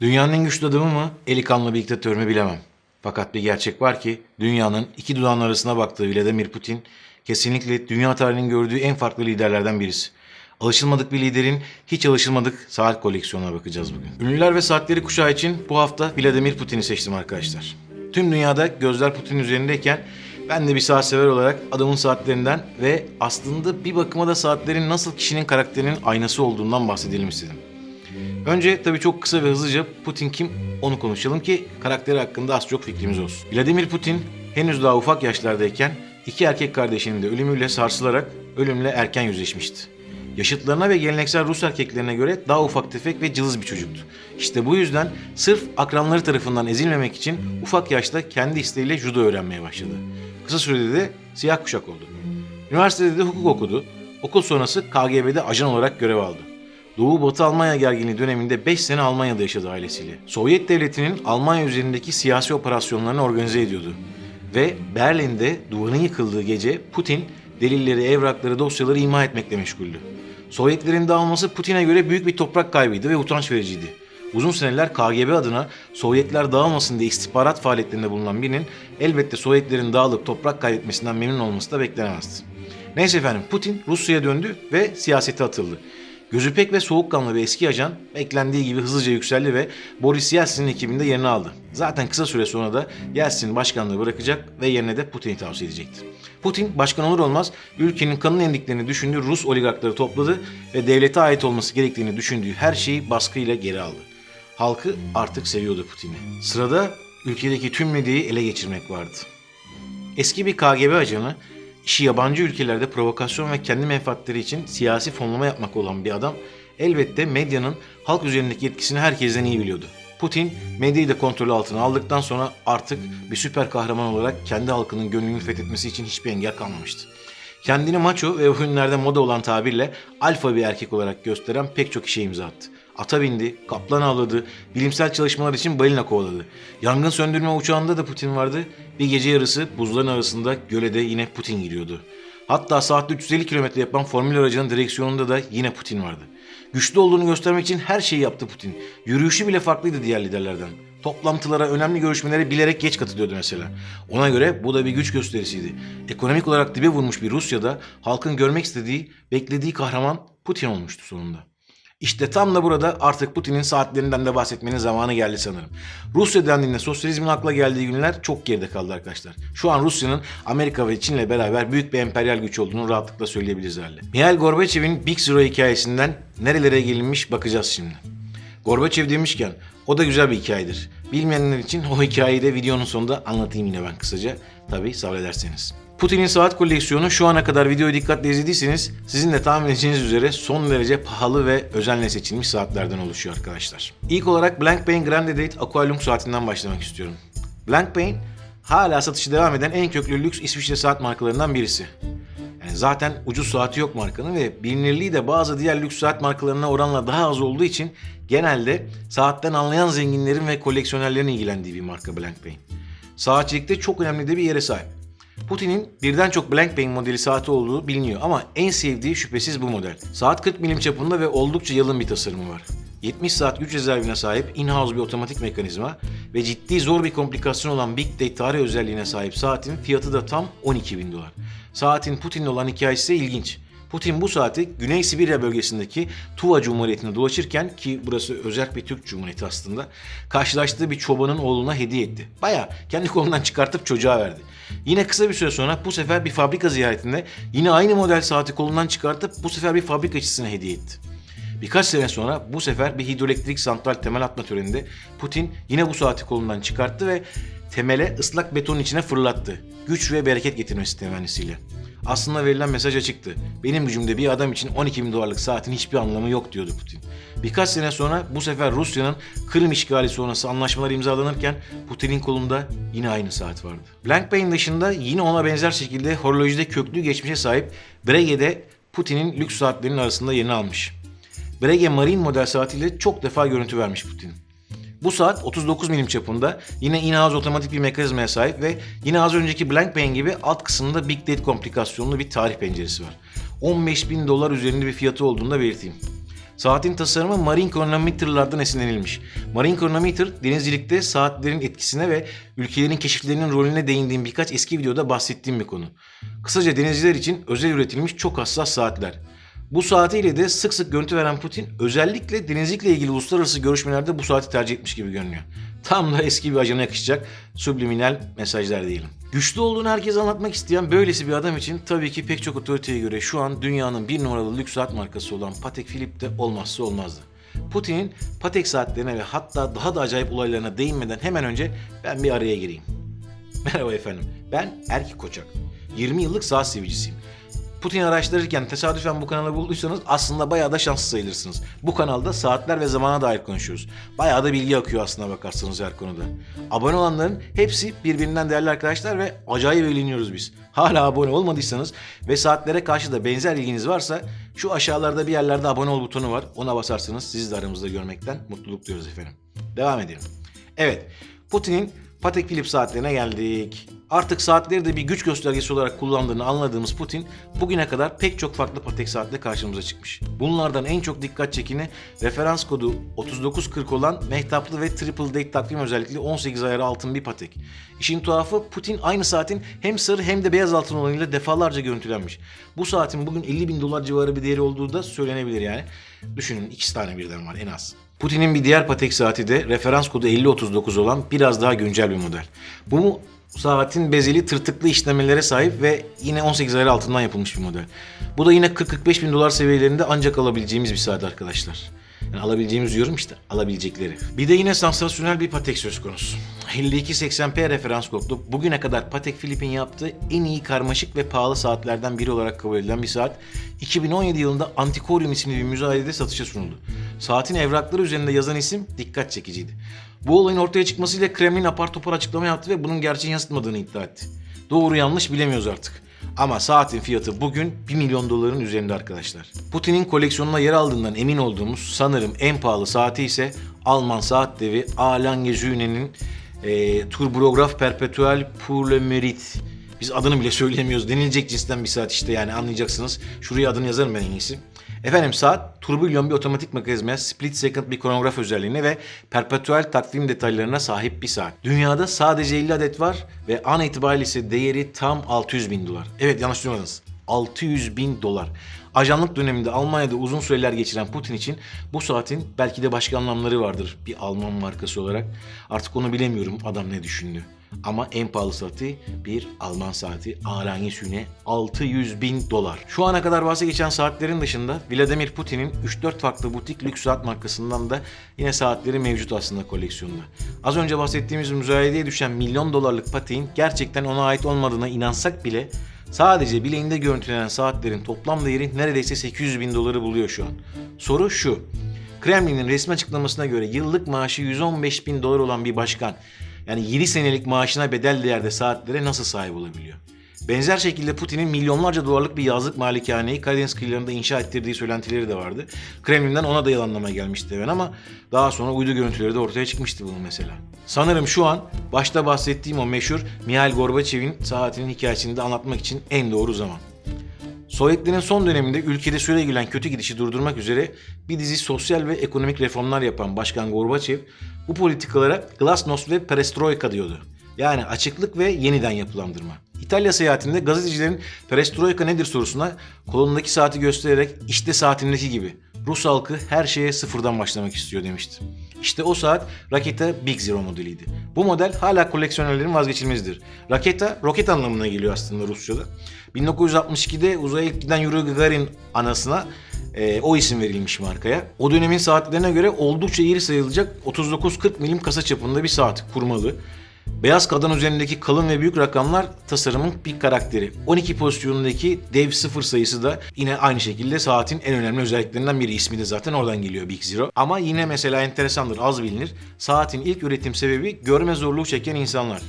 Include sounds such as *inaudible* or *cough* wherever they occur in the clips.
Dünyanın en güçlü adamı mı, eli kanlı bir diktatör mü bilemem. Fakat bir gerçek var ki dünyanın iki dudağın arasına baktığı Vladimir Putin kesinlikle dünya tarihinin gördüğü en farklı liderlerden birisi. Alışılmadık bir liderin hiç alışılmadık saat koleksiyonuna bakacağız bugün. Ünlüler ve saatleri kuşağı için bu hafta Vladimir Putin'i seçtim arkadaşlar. Tüm dünyada gözler Putin üzerindeyken ben de bir saat sever olarak adamın saatlerinden ve aslında bir bakıma da saatlerin nasıl kişinin karakterinin aynası olduğundan bahsedelim istedim. Önce tabii çok kısa ve hızlıca Putin kim onu konuşalım ki karakteri hakkında az çok fikrimiz olsun. Vladimir Putin henüz daha ufak yaşlardayken iki erkek kardeşinin de ölümüyle sarsılarak ölümle erken yüzleşmişti. Yaşıtlarına ve geleneksel Rus erkeklerine göre daha ufak tefek ve cılız bir çocuktu. İşte bu yüzden sırf akranları tarafından ezilmemek için ufak yaşta kendi isteğiyle judo öğrenmeye başladı. Kısa sürede de siyah kuşak oldu. Üniversitede de hukuk okudu. Okul sonrası KGB'de ajan olarak görev aldı. Doğu Batı Almanya gerginliği döneminde 5 sene Almanya'da yaşadı ailesiyle. Sovyet devletinin Almanya üzerindeki siyasi operasyonlarını organize ediyordu. Ve Berlin'de duvarın yıkıldığı gece Putin delilleri, evrakları, dosyaları imha etmekle meşguldü. Sovyetlerin dağılması Putin'e göre büyük bir toprak kaybıydı ve utanç vericiydi. Uzun seneler KGB adına Sovyetler dağılmasın diye istihbarat faaliyetlerinde bulunan birinin elbette Sovyetlerin dağılıp toprak kaybetmesinden memnun olması da beklenemezdi. Neyse efendim Putin Rusya'ya döndü ve siyasete atıldı. Gözü pek ve soğukkanlı bir eski ajan beklendiği gibi hızlıca yükseldi ve Boris Yeltsin'in ekibinde yerini aldı. Zaten kısa süre sonra da Yeltsin başkanlığı bırakacak ve yerine de Putin'i tavsiye edecekti. Putin başkan olur olmaz ülkenin kanın emdiklerini düşündüğü Rus oligarkları topladı ve devlete ait olması gerektiğini düşündüğü her şeyi baskıyla geri aldı. Halkı artık seviyordu Putin'i. Sırada ülkedeki tüm medyayı ele geçirmek vardı. Eski bir KGB ajanı, işi yabancı ülkelerde provokasyon ve kendi menfaatleri için siyasi fonlama yapmak olan bir adam elbette medyanın halk üzerindeki etkisini herkesten iyi biliyordu. Putin medyayı da kontrolü altına aldıktan sonra artık bir süper kahraman olarak kendi halkının gönlünü fethetmesi için hiçbir engel kalmamıştı. Kendini maço ve oyunlarda moda olan tabirle alfa bir erkek olarak gösteren pek çok işe imza attı. Ata bindi, kaplan avladı, bilimsel çalışmalar için balina kovaladı. Yangın söndürme uçağında da Putin vardı. Bir gece yarısı buzların arasında gölede yine Putin giriyordu. Hatta saatte 350 kilometre yapan formül aracının direksiyonunda da yine Putin vardı. Güçlü olduğunu göstermek için her şeyi yaptı Putin. Yürüyüşü bile farklıydı diğer liderlerden. Toplantılara, önemli görüşmelere bilerek geç katılıyordu mesela. Ona göre bu da bir güç gösterisiydi. Ekonomik olarak dibe vurmuş bir Rusya'da halkın görmek istediği, beklediği kahraman Putin olmuştu sonunda. İşte tam da burada artık Putin'in saatlerinden de bahsetmenin zamanı geldi sanırım. Rusya dendiğinde sosyalizmin akla geldiği günler çok geride kaldı arkadaşlar. Şu an Rusya'nın Amerika ve Çin'le beraber büyük bir emperyal güç olduğunu rahatlıkla söyleyebiliriz herhalde. Mihail Gorbaçev'in Big Zero hikayesinden nerelere gelinmiş bakacağız şimdi. Gorbaçev demişken o da güzel bir hikayedir. Bilmeyenler için o hikayeyi de videonun sonunda anlatayım yine ben kısaca. Tabi sabrederseniz. Putin'in saat koleksiyonu şu ana kadar videoyu dikkatle izlediyseniz sizin de tahmin edeceğiniz üzere son derece pahalı ve özenle seçilmiş saatlerden oluşuyor arkadaşlar. İlk olarak Blancpain Grande Date Aqualung saatinden başlamak istiyorum. Blancpain hala satışı devam eden en köklü lüks İsviçre saat markalarından birisi. Yani zaten ucuz saati yok markanın ve bilinirliği de bazı diğer lüks saat markalarına oranla daha az olduğu için genelde saatten anlayan zenginlerin ve koleksiyonerlerin ilgilendiği bir marka Blancpain. Saatçilikte çok önemli de bir yere sahip. Putin'in birden çok Blancpain modeli saati olduğu biliniyor ama en sevdiği şüphesiz bu model. Saat 40 milim çapında ve oldukça yalın bir tasarımı var. 70 saat güç rezervine sahip in-house bir otomatik mekanizma ve ciddi zor bir komplikasyon olan Big Date tarih özelliğine sahip saatin fiyatı da tam 12 bin dolar. Saatin Putin'le olan hikayesi ise ilginç. Putin bu saati Güney Sibirya bölgesindeki Tuva Cumhuriyeti'nde dolaşırken ki burası özel bir Türk Cumhuriyeti aslında karşılaştığı bir çobanın oğluna hediye etti. Baya kendi *laughs* kolundan çıkartıp çocuğa verdi. Yine kısa bir süre sonra bu sefer bir fabrika ziyaretinde yine aynı model saati kolundan çıkartıp bu sefer bir fabrikacısına hediye etti. Birkaç sene sonra bu sefer bir hidroelektrik santral temel atma töreninde Putin yine bu saati kolundan çıkarttı ve temele ıslak betonun içine fırlattı. Güç ve bereket getirmesi temennisiyle. Aslında verilen mesaj açıktı. Benim gücümde bir adam için 12 bin dolarlık saatin hiçbir anlamı yok diyordu Putin. Birkaç sene sonra bu sefer Rusya'nın Kırım işgali sonrası anlaşmalar imzalanırken Putin'in kolunda yine aynı saat vardı. Blancpain dışında yine ona benzer şekilde horolojide köklü geçmişe sahip Breguet'de Putin'in lüks saatlerinin arasında yerini almış. Breguet Marine model saatiyle çok defa görüntü vermiş Putin. Bu saat 39 milim çapında yine in-house otomatik bir mekanizmaya sahip ve yine az önceki Blancpain gibi alt kısmında Big Date komplikasyonlu bir tarih penceresi var. 15 bin dolar üzerinde bir fiyatı olduğunu da belirteyim. Saatin tasarımı marine chronometer'lardan esinlenilmiş. Marine chronometer, denizcilikte saatlerin etkisine ve ülkelerin keşiflerinin rolüne değindiğim birkaç eski videoda bahsettiğim bir konu. Kısaca denizciler için özel üretilmiş çok hassas saatler. Bu saatiyle de sık sık görüntü veren Putin özellikle denizcilikle ilgili uluslararası görüşmelerde bu saati tercih etmiş gibi görünüyor. Tam da eski bir ajana yakışacak subliminal mesajlar diyelim. Güçlü olduğunu herkese anlatmak isteyen böylesi bir adam için tabii ki pek çok otoriteye göre şu an dünyanın bir numaralı lüks saat markası olan Patek Philippe de olmazsa olmazdı. Putin'in Patek saatlerine ve hatta daha da acayip olaylarına değinmeden hemen önce ben bir araya gireyim. Merhaba efendim, ben Erki Koçak. 20 yıllık saat sevicisiyim. Putin araştırırken tesadüfen bu kanalı bulduysanız aslında bayağı da şanslı sayılırsınız. Bu kanalda saatler ve zamana dair konuşuyoruz. Bayağı da bilgi akıyor aslına bakarsanız her konuda. Abone olanların hepsi birbirinden değerli arkadaşlar ve acayip eğleniyoruz biz. Hala abone olmadıysanız ve saatlere karşı da benzer ilginiz varsa şu aşağılarda bir yerlerde abone ol butonu var. Ona basarsanız sizi de aramızda görmekten mutluluk duyuyoruz efendim. Devam edelim. Evet, Putin'in Patek Philippe saatlerine geldik. Artık saatleri de bir güç göstergesi olarak kullandığını anladığımız Putin bugüne kadar pek çok farklı Patek saatle karşımıza çıkmış. Bunlardan en çok dikkat çekini referans kodu 3940 olan mehtaplı ve triple date takvim özellikle 18 ayarı altın bir Patek. İşin tuhafı Putin aynı saatin hem sarı hem de beyaz altın olanıyla defalarca görüntülenmiş. Bu saatin bugün 50 bin dolar civarı bir değeri olduğu da söylenebilir yani. Düşünün ikisi tane birden var en az. Putin'in bir diğer Patek saati de referans kodu 5039 olan biraz daha güncel bir model. Bu saatin bezeli tırtıklı işlemelere sahip ve yine 18 ayar altından yapılmış bir model. Bu da yine 40-45 bin dolar seviyelerinde ancak alabileceğimiz bir saat arkadaşlar. Yani alabileceğimiz diyorum işte alabilecekleri. Bir de yine sansasyonel bir Patek söz konusu. 5280p referans kodlu bugüne kadar Patek Philippe'in yaptığı en iyi karmaşık ve pahalı saatlerden biri olarak kabul edilen bir saat 2017 yılında Antiquarium isimli bir müzayede satışa sunuldu. Saatin evrakları üzerinde yazan isim dikkat çekiciydi. Bu olayın ortaya çıkmasıyla Kremlin apar topar açıklama yaptı ve bunun gerçeği yansıtmadığını iddia etti. Doğru yanlış bilemiyoruz artık. Ama saatin fiyatı bugün 1 milyon doların üzerinde arkadaşlar. Putin'in koleksiyonuna yer aldığından emin olduğumuz sanırım en pahalı saati ise Alman saat devi Alan Gezüne'nin e, Turbolograph Perpetuel pour le Mérite. Biz adını bile söyleyemiyoruz. Denilecek cinsten bir saat işte yani anlayacaksınız. Şuraya adını yazarım ben en iyisi. Efendim saat turbilyon bir otomatik mekanizmaya, split second bir kronograf özelliğine ve perpetual takvim detaylarına sahip bir saat. Dünyada sadece 50 adet var ve an itibariyle ise değeri tam 600 bin dolar. Evet yanlış duymadınız. 600 bin dolar. Ajanlık döneminde Almanya'da uzun süreler geçiren Putin için bu saatin belki de başka anlamları vardır bir Alman markası olarak. Artık onu bilemiyorum adam ne düşündü. Ama en pahalı saati bir Alman saati Arangi Süne 600 bin dolar. Şu ana kadar bahse geçen saatlerin dışında Vladimir Putin'in 3-4 farklı butik lüks saat markasından da yine saatleri mevcut aslında koleksiyonda. Az önce bahsettiğimiz müzayedeye düşen milyon dolarlık Patek'in gerçekten ona ait olmadığına inansak bile Sadece bileğinde görüntülenen saatlerin toplam değeri neredeyse 800 bin doları buluyor şu an. Soru şu. Kremlin'in resmi açıklamasına göre yıllık maaşı 115 bin dolar olan bir başkan yani 7 senelik maaşına bedel değerde saatlere nasıl sahip olabiliyor? Benzer şekilde Putin'in milyonlarca dolarlık bir yazlık malikaneyi Karadeniz kıyılarında inşa ettirdiği söylentileri de vardı. Kremlin'den ona da yalanlama gelmişti ben ama daha sonra uydu görüntüleri de ortaya çıkmıştı bunun mesela. Sanırım şu an başta bahsettiğim o meşhur Mihail Gorbaçev'in saatinin hikayesini de anlatmak için en doğru zaman. Sovyetlerin son döneminde ülkede süre gelen kötü gidişi durdurmak üzere bir dizi sosyal ve ekonomik reformlar yapan Başkan Gorbaçev bu politikalara glasnost ve perestroika diyordu. Yani açıklık ve yeniden yapılandırma. İtalya seyahatinde gazetecilerin perestroika nedir sorusuna kolundaki saati göstererek işte saatimdeki gibi Rus halkı her şeye sıfırdan başlamak istiyor demişti. İşte o saat Raketa Big Zero modeliydi. Bu model hala koleksiyonerlerin vazgeçilmezidir. Raketa roket anlamına geliyor aslında Rusça'da. 1962'de uzaya ilk giden Yuri Gagarin anasına e, o isim verilmiş markaya. O dönemin saatlerine göre oldukça iri sayılacak 39-40 milim kasa çapında bir saat kurmalı. Beyaz kadın üzerindeki kalın ve büyük rakamlar tasarımın bir karakteri. 12 pozisyonundaki dev sıfır sayısı da yine aynı şekilde saatin en önemli özelliklerinden biri. İsmi de zaten oradan geliyor Big Zero. Ama yine mesela enteresandır, az bilinir. Saatin ilk üretim sebebi görme zorluğu çeken insanlar.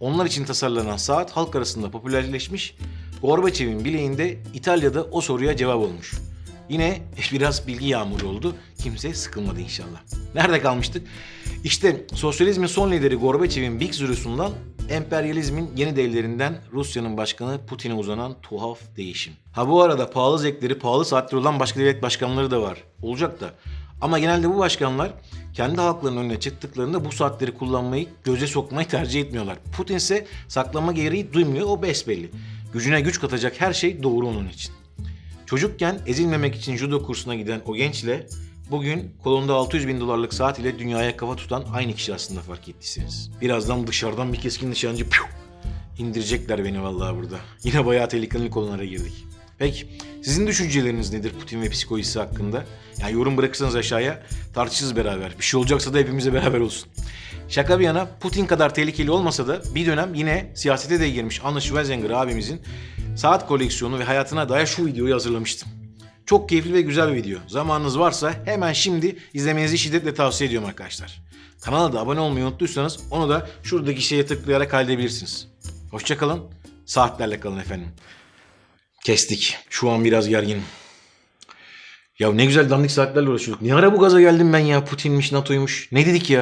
Onlar için tasarlanan saat halk arasında popülerleşmiş. Gorbaçev'in bileğinde İtalya'da o soruya cevap olmuş. Yine *laughs* biraz bilgi yağmuru oldu. Kimse sıkılmadı inşallah. Nerede kalmıştık? İşte sosyalizmin son lideri Gorbaçev'in Big Zürüsü'nden emperyalizmin yeni devlerinden Rusya'nın başkanı Putin'e uzanan tuhaf değişim. Ha bu arada pahalı zevkleri, pahalı saatleri olan başka devlet başkanları da var. Olacak da. Ama genelde bu başkanlar kendi halklarının önüne çıktıklarında bu saatleri kullanmayı göze sokmayı tercih etmiyorlar. Putin ise saklama gereği duymuyor o besbelli. Gücüne güç katacak her şey doğru onun için. Çocukken ezilmemek için judo kursuna giden o gençle bugün kolunda 600 bin dolarlık saat ile dünyaya kafa tutan aynı kişi aslında fark ettiyseniz. Birazdan dışarıdan bir keskin nişancı piu, indirecekler beni vallahi burada. Yine bayağı tehlikeli konulara girdik. Peki sizin düşünceleriniz nedir Putin ve psikolojisi hakkında? Yani yorum bırakırsanız aşağıya tartışırız beraber. Bir şey olacaksa da hepimize beraber olsun. Şaka bir yana Putin kadar tehlikeli olmasa da bir dönem yine siyasete de girmiş Arnold Schwarzenegger abimizin saat koleksiyonu ve hayatına dair şu videoyu hazırlamıştım. Çok keyifli ve güzel bir video. Zamanınız varsa hemen şimdi izlemenizi şiddetle tavsiye ediyorum arkadaşlar. Kanala da abone olmayı unuttuysanız onu da şuradaki şeye tıklayarak halledebilirsiniz. Hoşçakalın. Saatlerle kalın efendim. Kestik. Şu an biraz gerginim. Ya ne güzel dandik saatlerle uğraşıyorduk. Ne ara bu gaza geldim ben ya? Putin'miş, NATO'ymuş. Ne dedik ya?